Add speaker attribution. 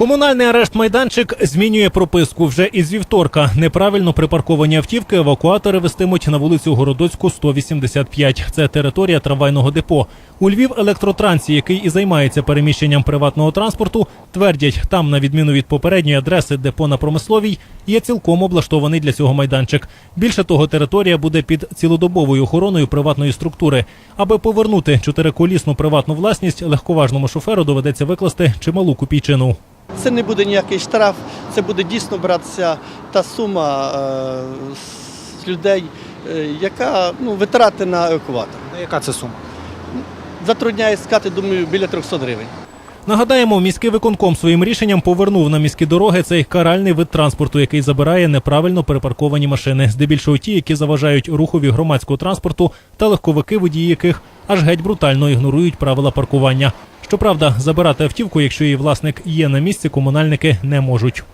Speaker 1: Комунальний арешт майданчик змінює прописку вже із вівторка. Неправильно припарковані автівки евакуатори вестимуть на вулицю Городоцьку 185. Це територія трамвайного депо. У Львів електротрансі, який і займається переміщенням приватного транспорту, твердять, там, на відміну від попередньої адреси депо на промисловій, є цілком облаштований для цього майданчик. Більше того, територія буде під цілодобовою охороною приватної структури. Аби повернути чотириколісну приватну власність, легковажному шоферу доведеться викласти чималу копійчину.
Speaker 2: Це не буде ніякий штраф, це буде дійсно братися та сума е, з людей, е, яка ну, витрати на евакуатор.
Speaker 3: Яка це сума?
Speaker 2: Затрудняє сказати, думаю, біля 300 гривень.
Speaker 1: Нагадаємо, міський виконком своїм рішенням повернув на міські дороги цей каральний вид транспорту, який забирає неправильно перепарковані машини, здебільшого ті, які заважають рухові громадського транспорту та легковики, водії яких аж геть брутально ігнорують правила паркування. Щоправда, забирати автівку, якщо її власник є на місці, комунальники не можуть.